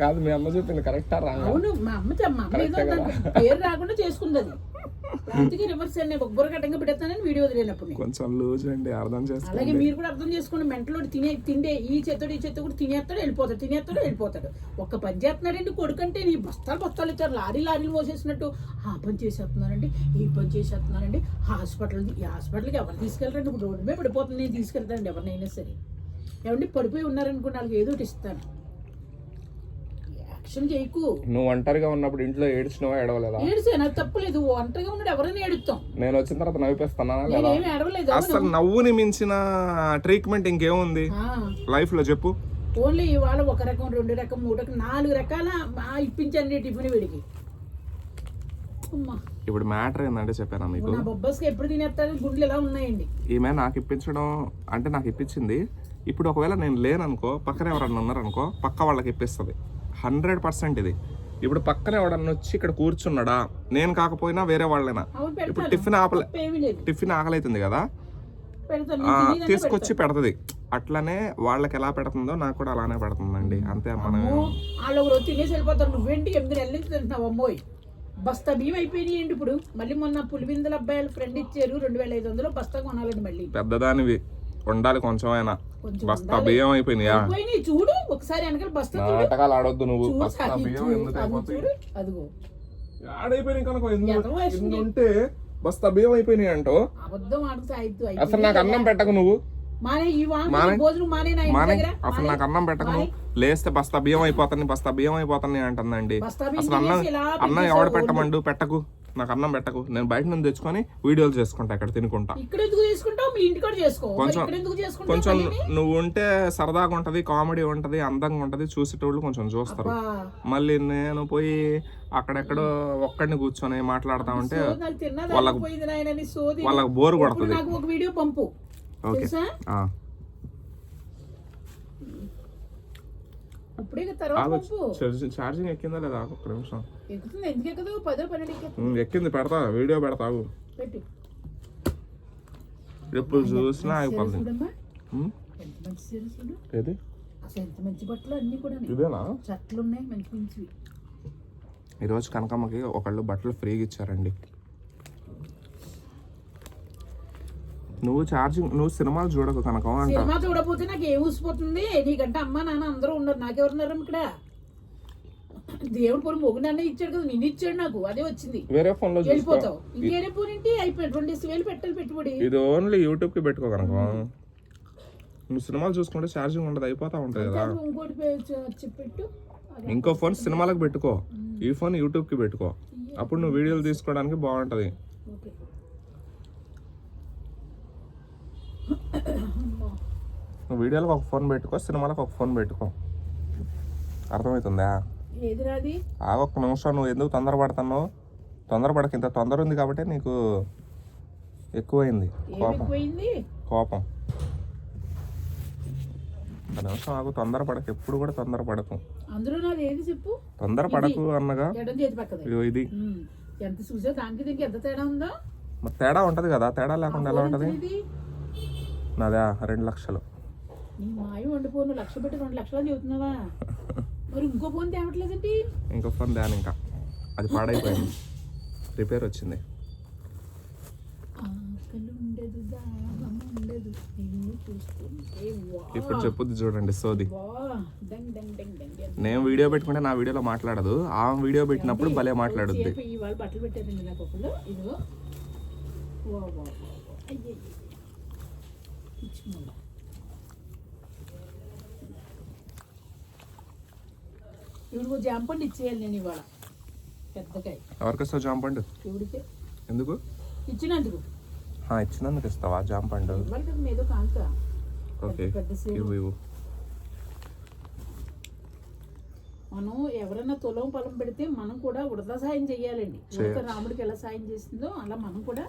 కాదు మీ అమ్మ చెప్పింది కరెక్టా రాంగా అవును మా అమ్మ మా అమ్మ ఏదో పేరు రాకుండా చేసుకుంది అది అందుకే రివర్స్ అని ఒక బుర్ర కట్టంగా పెడతానని వీడియో వదిలేనప్పుడు. కొంచెం లూజ్ అండి అర్థం అలాగే చేసుకోండి మీరు కూడా అర్థం చేసుకోండి మెంటలో తినే తిండే ఈ చెత్తడు ఈ చెత్త కూడా తినేస్తాడు వెళ్ళిపోతాడు తినేస్తాడు వెళ్ళిపోతాడు. ఒక్క పని చేస్తున్నాడండి కొడుకంటే నీ బస్తాలు బస్తాలు ఇచ్చారు. లారీ లారీలు మోసేసినట్టు ఆ పని చేసేస్తున్నారండి ఈ పని చేసేస్తున్నారండి హాస్పిటల్ ఈ హాస్పిటల్కి ఎవరు తీసుకెళ్ళరండి? ఇప్పుడు రోడ్డు మీద పడిపోతుంది నేను తీసుకెళ్తానండి ఎవరినైనా సరే. ఏమండి పడిపోయి ఉన్నారనుకోండి వాళ్ళకి ఏదో ఒకటి ఇస్తాను. చేయకు. నువ్వు ఒంటరిగా ఉన్నప్పుడు ఇంట్లో ఏడ్చినవా ఏడవలేదా? ఏడిసే నాకు తప్పలేదు. ఒంటరిగా ఉన్నాడు ఎవరైనా ఏడుస్తాం నేను వచ్చిన తర్వాత నవ్విపిస్తున్నానా లేదా? నేనేమి ఏడవలేదు అసలు నవ్వుని మించిన ట్రీట్మెంట్ ఇంకేముంది? లైఫ్లో చెప్పు. ఓన్లీ ఇవాళ ఒక రకం రెండు రకం మూడు రకం నాలుగు రకాల ఆ ఇప్పించండి టిఫిన్ వీడికి. అమ్మా. ఇప్పుడు మ్యాటర్ ఏంటంటే చెప్పాను మీకు? నా బొబ్బస్కి ఎప్పుడు తినేస్తాను గుండెలు ఎలా ఉన్నాయండి? ఈమె నాకు ఇప్పించడం అంటే నాకు ఇప్పించింది. ఇప్పుడు ఒకవేళ నేను లేననుకో పక్కన ఎవరన్నా ఉన్నారనుకో పక్క వాళ్ళకి ఇప్పిస్తుంది. హండ్రెడ్ పర్సెంట్ ఇది. ఇప్పుడు పక్కన ఎవడన్నా వచ్చి ఇక్కడ కూర్చున్నాడా? నేను కాకపోయినా వేరే వాళ్ళైనా. ఇప్పుడు టిఫిన్ ఆపలే టిఫిన్ ఆకలైతుంది కదా? తీసుకొచ్చి పెడతది. అట్లనే వాళ్ళకి ఎలా పెడుతుందో నాకు కూడా అలానే పెడుతుందండి. అంతే మనం వాళ్ళు తినేసి వెళ్ళిపోతారు. నువ్వేంటి ఎనిమిది నెలల తింటున్నావు? అమ్మోయ్. బస్తా బియ్యం అయిపోయినాయి ఏంటి ఇప్పుడు. మళ్ళీ మొన్న పులివిందల అబ్బాయిలు ఫ్రెండ్ ఇచ్చారు. రెండు వేల ఐదు వందలు బస్తా కొనాలండి మళ్ళీ. పెద్దదానివి. ఉండాలి కొంచెం అయినా బస్తా బియ్యం అయిపోయినాయా చూడు ఒకసారి వెనకాల బస్తా నాటకాలు ఆడొద్దు నువ్వు. బస్తా బియ్యం ఎందుకు అదిగో. ఆడైపోయినాయి కనుక ఉంటే బస్తా బియ్యం అయిపోయినాయి అంటో? అసలు నాకు అన్నం పెట్టకు నువ్వు. మానే ఈ వాంగ్ మానే. భోజనం మానే నా ఇంటి మానే? దగ్గర? అసలు నాకు అన్నం పెట్టకు నువ్వు. లేస్తే బస్తా బియ్యం అయిపోతాను బస్తా బియ్యం అయిపోతాను అంటుందండి. అసలు అన్నం అన్నం ఎవడు పెట్టమండు? పెట్టకు. నాకు అన్నం పెట్టకు. నేను బయట నుంచి తెచ్చుకొని వీడియోలు చేసుకుంటా ఇక్కడ తినుకుంటా కొంచెం- కొంచెం? నువ్వు ఉంటే సరదాగా ఉంటది కామెడీ ఉంటది అందంగా ఉంటది చూసేటోళ్ళు కొంచెం చూస్తారు. మళ్ళీ నేను పోయి అక్కడెక్కడో ఒక్కడిని కూర్చొని మాట్లాడుతా ఉంటే వాళ్ళకు- వాళ్ళకి బోర్ కొడుతుంది. వీడియో పంపు. ఓకే. తర్వాత ఛార్జింగ్ ఎక్కిందా లేదా ఒక్క నిమిషం. ఎక్కుతుంది ఎందుకు ఎక్కదు పదో పన్నెండు ఎక్కదు ఉమ్, ఎక్కింది పెడతా వీడియో పెట్టు. ఎప్పుడు చూసినా ఆగిపోతుంది. చూడమ్మా? ఉమ్, ఎంత మంచి చీర చూడు. ఏది? అసలు ఎంత మంచి బట్టలు అన్ని కూడా ఇదేనా? చట్లు ఉన్నాయి మంచి మంచివి. ఈరోజు కనకమ్మకి ఒకళ్ళు బట్టలు ఫ్రీగా ఇచ్చారండి. నువ్వు ఛార్జింగ్ నువ్వు సినిమాలు చూడకు కనకం అంట సినిమా చూడకపోతే నాకు ఏం ఊసిపోతుంది? నీకంటే అమ్మ నాన్న అందరూ ఉన్నారు. నాకెవరున్నారు ఇక్కడ? దేవుడు పోనీ మొగ్గు నాన్న ఇచ్చాడు కదా నిన్ను ఇచ్చాడు నాకు. అదే వచ్చింది. వేరే ఫోన్లో వెళ్ళిపోతావు. ఇంకేరే పోనింటి? అయిపోయింది. రెండు వేలు పెట్టాలి పెట్టుబడి. ఇది ఓన్లీ యూట్యూబ్కి పెట్టుకో కనకం. నువ్వు సినిమాలు చూసుకుంటే ఛార్జింగ్ ఉండదు అయిపోతా ఉంటుంది కదా. ఇంకోటి పెట్టు ఇంకో ఫోన్ సినిమాలకు పెట్టుకో. ఈ ఫోన్ యూట్యూబ్కి పెట్టుకో. అప్పుడు నువ్వు వీడియోలు తీసుకోవడానికి బాగుంటది ఓకే నువ్వు వీడియోలకు ఒక ఫోన్ పెట్టుకో సినిమాలకు ఒక ఫోన్ పెట్టుకో. అర్థమవుతుందా? ఆ ఒక్క నిమిషం నువ్వు ఎందుకు తొందరపడుతున్నావు తొందరపడక ఇంత తొందర ఉంది కాబట్టి నీకు ఎక్కువైంది కోపం. కోపం. ఒక నిమిషం ఆగు తొందరపడక ఎప్పుడు కూడా తొందరపడకు అందులో నాది ఏది చెప్పు? తొందరపడకు అన్నగా. ఇది. ఎంత చూసా దానికి దీనికి ఎంత తేడా ఉందో? తేడా ఉంటది కదా తేడా లేకుండా ఎలా ఉంటది? నాదా? రెండు లక్షలు. నీ మాయం వండిపోను. లక్ష పెట్టి రెండు లక్షలు చెబుతున్నావా? మరి ఇంకో ఫోన్ ఇంకో ఫోన్ దాని ఇంకా. అది పాడైపోయింది. రిపేర్ వచ్చింది. ఇప్పుడు చెప్పుద్ది చూడండి సోది. నేను వీడియో పెట్టుకుంటే నా వీడియోలో మాట్లాడదు. ఆ వీడియో పెట్టినప్పుడు భలే మాట్లాడుద్ది. ఇవిడికో జాంపండి ఇచ్చేయాలి నేను ఇవాళ. పెద్దకాయ. ఎవరికిస్తావు జామ పండు? ఇవిడికే. ఎందుకు? ఇచ్చినందుకు. ఇచ్చినందుకు ఇస్తావా జామ పండు? ఇవ్వాలి కదా ఏదో కాంత ఓకే. ఇవ్వు ఇవ్వు. మనం ఎవరైనా తులం పొలం పెడితే మనం కూడా వృధా సాయం చేయాలండి రాముడికి ఎలా సాయం చేసిందో అలా మనం కూడా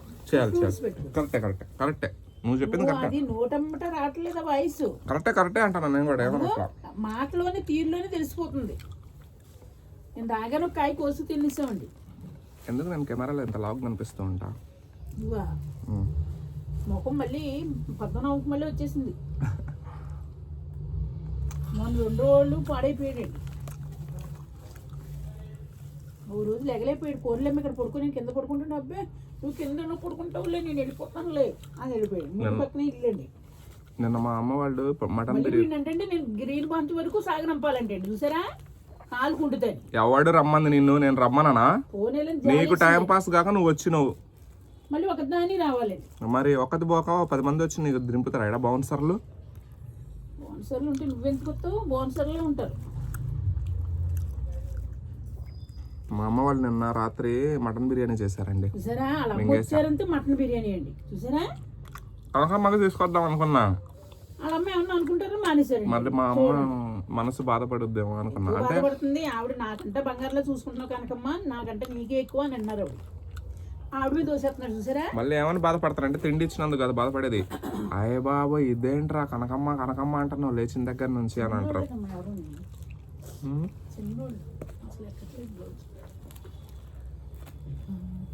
కరెక్టే కరెక్టే కరెక్టే. నువ్వు చెప్పింది కరెక్టే. అది నోటమ్మట రావట్లేదు ఆ వయసు? కరెక్టే కరెక్టే అంటాను నేను కూడా ఏమన్నా. మాటలోని తీరులోనే తెలిసిపోతుంది. నేను రాగానే ఒక కాయ కోసి తినేసామండి. ఎందుకు నేను కెమెరాలో ఎంత లాగ్ కనిపిస్తూ ఉంటా? నువ్వా ఉమ్. ముఖం మళ్ళీ పద్మనాభం మళ్ళీ వచ్చేసింది. మొన్న రెండు రోజులు పాడైపోయాడండి. ఓ రోజు లెగలేపోయాడు కోర్లేమి ఇక్కడ పడుకొని కింద పడుకుంటుండే. అబ్బే నువ్వు కింద నువ్వు పడుకుంటావులే? నేను వెళ్ళిపోతానులే అని వెళ్ళిపోయాడు. మీ పక్కన ఇల్లండి నిన్న మా అమ్మ వాళ్ళు మటన్ బిర్యానీ ఏంటంటే నేను గ్రీన్ బంచ్ వరకు సాగనంపాలంటే చూసారా? కాలు కుంటుతాయి. ఎవడు రమ్మంది నిన్ను? నేను రమ్మనా నీకు టైం పాస్ కాక నువ్వు వచ్చినావు. మళ్ళీ ఒక దాని రావాలండి మరి ఒక్కది పోక పది మంది వచ్చి నీకు దింపుతారా? ఎడ బౌన్సర్లు? బోన్సర్లు ఉంటే నువ్వెందుకు వస్తావు? బోన్సర్లే ఉంటారు. మా అమ్మ వాళ్ళు నిన్న రాత్రి మటన్ బిర్యానీ చేశారండి. చూసారా? అలా వచ్చారంటే మటన్ బిర్యానీ అండి. చూసారా? తీసుకొద్దాం అనుకున్నా. వాళ్ళ అమ్మ ఏమన్నా అనుకుంటారో మానేశారండి మళ్ళీ మా అమ్మ మనసు బాధపడుద్దేమో అనుకున్నా. అంటే బాధపడుతుంది. ఆవిడ నాకంటే బంగారులో చూసుకుంటున్నావు కనకమ్మ. నాకంటే నీకే ఎక్కువ అని అన్నారు ఆవిడ. ఆవిడ మీద దోసేస్తున్నారు చూసారా? మళ్ళీ ఏమని బాధపడతారంటే తిండి ఇచ్చినందుకు కదా బాధపడేది. అయ్య బాబు ఇదేంట్రా కనకమ్మ కనకమ్మ అంటున్నావు లేచిన దగ్గర నుంచి అని అంటారు.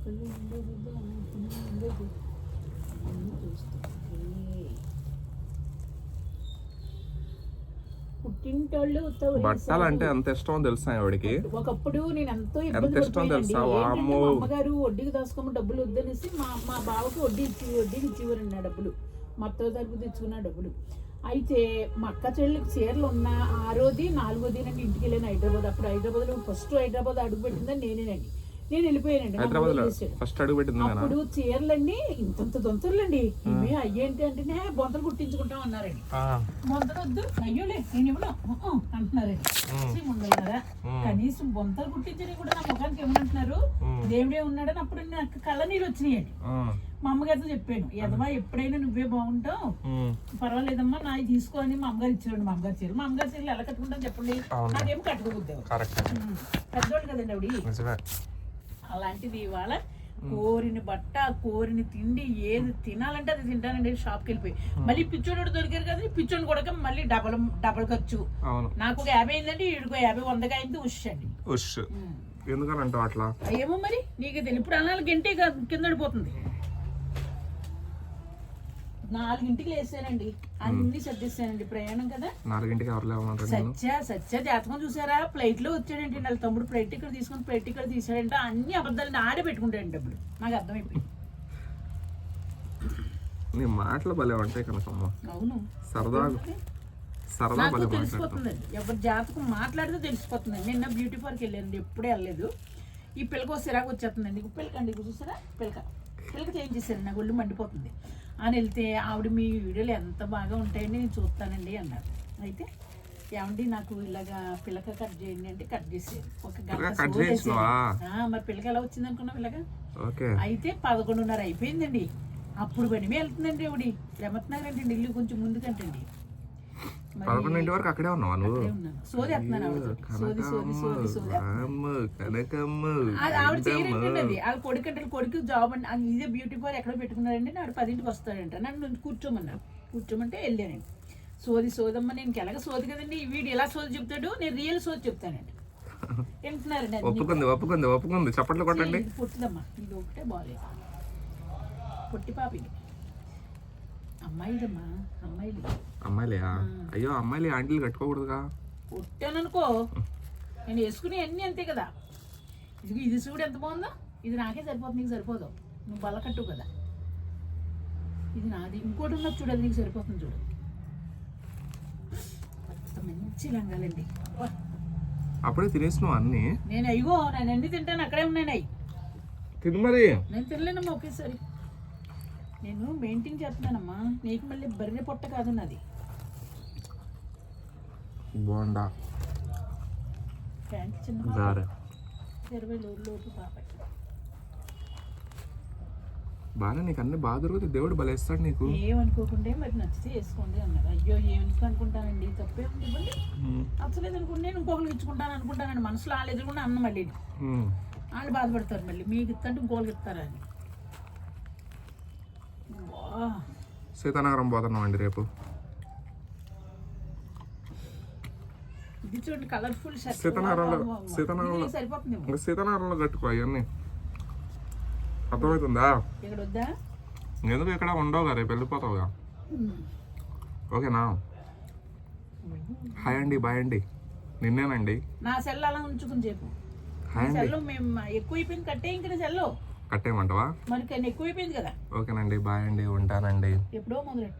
లేదమ్మా, ఎవరు? ఉమ్. చిన్నోడు అసలు ఎక్కట్లేదు బ్లౌజ్ కళ్ళు ఉండేది ఉండేది అన్నీ బట్టలు అంటే ఎంత ఇష్టమో తెలుసా ఆవిడకి ఒకప్పుడు నేను ఎంతో ఎంత ఇబ్బంది ఇష్టం తెలుసా? అమ్మగారు వడ్డీకి దాచుకోమని డబ్బులు వద్దనేసి మా మా బావకి వడ్డీ ఇచ్చి వడ్డీకి ఇచ్చేవారండి ఆ డబ్బులు మా అత్త తరపు తెచ్చుకున్న డబ్బులు అయితే మా అక్క చెల్లికి చీరలు ఉన్న ఆరోది నాలుగోది నండి ఇంటికి వెళ్ళాను హైదరాబాద్ అప్పుడు హైదరాబాద్లో ఫస్ట్ హైదరాబాద్ అడుగు పెట్టిందని నేనేనండి నేను వెళ్ళిపోయానండి. హైదరాబాద్లో. ఫస్ట్ అడుగు పెట్టింది అప్పుడు చీరలండి ఇంతంత దొంతర్లండి. ఇవే అయ్యేంటి అంటేనే బొంతలు కుట్టించుకుంటాం అన్నారండి. బొంతలు వద్దు. అయ్యోలే నేను ఇవ్వను. ఉహు అంటున్నారండి. కనీసం బొంతలు కుట్టించని కూడా నా ముఖానికి ఇవ్వమంటున్నారు దేవుడే ఉన్నాడని అప్పుడు నాకు కళ్ళ నీళ్ళు వచ్చినాయండి. మా అమ్మగారితో చెప్పాను. ఎదమా ఎప్పుడైనా నువ్వే బాగుంటావు. పర్వాలేదమ్మా నా తీసుకో అని మా అమ్మగారు ఇచ్చాడు మా అమ్మగారు చీరలు. మా అమ్మగారు చీరలు ఎలా కట్టుకుంటాం చెప్పండి. కట్టుకోబుద్దావు కరెక్ట్. పెద్దోళ్ళు కదండి ఆవిడ. నిజమే. అలాంటిది ఇవాళ కోరిన బట్ట కోరిన తిండి ఏది తినాలంటే అది తింటానండి షాప్కి వెళ్ళిపోయి. మళ్ళీ పిచ్చోడు దొరికారు కదా పిచ్చోడు కూడా మళ్ళీ డబల్ డబల్ ఖర్చు. నాకు ఒక యాభై అయిందండి ఈడుకో యాభై వందగా అయింది ఉష్ అండి. ఉష్. అట్లా? ఏమో మరి నీకు తెలియదు ఇప్పుడు అనాలి గంటే కింద పడిపోతుంది. నాలుగింటికి లేసానండి అన్ని సర్దిస్తానండి ప్రయాణం కదా? నాలుగింటికి ఎవరు లేవమంటారు సత్య సత్య జాతకం చూసారా? ఫ్లైట్లో వచ్చాడంటే వాళ్ళ తమ్ముడు ఫ్లైట్ టికెట్ తీసుకుని ఫ్లైట్ టికెట్ తీసాడంటే అన్ని అబద్ధాలు ఆడే పెట్టుకుంటాడు డబ్బులు. నాకు అర్థమైపోయింది. నీ మాటలు భలే ఉంటాయి కనకమ్మ. అవును. సరదా భలే తెలిసిపోతుందండి. ఎవరి జాతకం మాట్లాడితే తెలిసిపోతుందండి. నిన్న బ్యూటీ పార్క్ వెళ్ళానండి. ఎప్పుడే వెళ్ళలేదు. ఈ పిల్లకో సిరాకు వచ్చేస్తుందండి. పిల్లకండి. చూసారా? పిల్లక పిల్లక చేంజ్ చేశారు. నాకు ఒళ్ళు మండిపోతుంది. అని వెళ్తే ఆవిడ మీ వీడియోలు ఎంత బాగా ఉంటాయండి నేను చూస్తానండి అన్నారు. అయితే ఏమండి నాకు ఇలాగా పిల్లక కట్ చేయండి అంటే కట్ చేసేది ఒక గంట మరి పిల్లక ఎలా వచ్చింది అనుకున్నావు ఇలాగా అయితే పదకొండున్నర అయిపోయిందండి. అప్పుడు పని వెళ్తుందండి ఆవిడ. రమత్నగర్ ఇల్లు కొంచెం ముందుకంటండి. పదకొండింటి వరకు అక్కడే ఉన్నావా నువ్వు? కనకమ్మ కొడుకు అంటే కొడుకు జాబ్ అండి. ఇదే బ్యూటీ పార్ ఎక్కడ పెట్టుకున్నారండి నాడు పదింటికి వస్తాడంట. నన్ను కూర్చోమన్నారు కూర్చోమంటే వెళ్ళానండి సోది సోదమ్మ నేను ఎలాగ సోది కదండి? వీడు ఎలా సోది చెప్తాడు? నేను రియల్ సోది చెప్తానండి. ఒప్పుకుంది ఒప్పుకుంది ఒప్పుకుంది. చప్పట్లు కొట్టండి. పుట్టిదమ్మా. ఇది ఒకటే బాగాలేదు పొట్టి పాప ఇది అమ్మాయిదమ్మా అమ్మాయిది అమ్మాయిలే అయ్యో అమ్మాయిలు ఆంటీలు కట్టుకోకూడదుగా? పుట్టాననుకో నేను వేసుకునే అన్నీ అంతే కదా. ఇది ఇది చూడు ఎంత బాగుందో. ఇది నాకే సరిపోతుంది నీకు సరిపోదు. నువ్వు బల్ల కట్టు కదా. ఇది నాది. ఇంకోటి ఉన్నది చూడు అది నీకు సరిపోతుంది చూడు. మంచి లంగాలండి. అప్పుడే తినేసినావు అన్ని? నేను అయ్యో నేను ఎన్ని తింటాను అక్కడే ఉన్నాయి. తిను మరి. నేను తినలేనమ్మా ఒకేసారి. నేను మెయింటైన్ చేస్తున్నానమ్మా. నీకు మళ్ళీ బర్రె పొట్ట కాదు నాది బోండా ప్యాంట్ చిన్న ఇరవై లోపు పాప. బాగా నీకు అన్ని బాగా దొరుకుతాయి. దేవుడు బలేస్తాడు నీకు. ఏమనుకోకుండా మరి నచ్చితే వేసుకోండి అన్నారు అయ్యో ఏమనుకో అనుకుంటానండి. తప్పే ఉంది ఇవ్వండి. నచ్చలేదు అనుకుంటే నేను ఇంకొకరికి ఇచ్చుకుంటాను అనుకుంటానండి. మనసులో వాళ్ళు ఎదురుకుండా అన్న మళ్ళీ. వాళ్ళు బాధపడతారు మళ్ళీ. మీకు ఇస్తుంటే ఇంకొకరికి ఇస్తారా అని. సీతానగరం పోతున్నాం అండి రేపు. సీతానగరంలో సీతానగరంలో సరిపోతుందేమో ఇంకా సీతానగరంలో కట్టుకో అవన్నీ. అర్థమవుతుందా? ఎందుకు ఇక్కడ ఉండవుగా రేపు వెళ్ళిపోతావుగా? ఓకేనా? హాయ్ అండి బాయ్ అండి. నిన్నేనండి. నా సెల్ అలా ఉంచుకుని చెప్పు. హాయ్ అండి. సెల్ మేము ఎక్కువైపోయింది కట్టే ఇంక సెల్ కట్టేయమంటావా మరి కానీ ఎక్కువైపోయింది కదా. ఓకేనండి బాయ్ అండి ఉంటానండి. ఎప్పుడో మొదలెట్టు.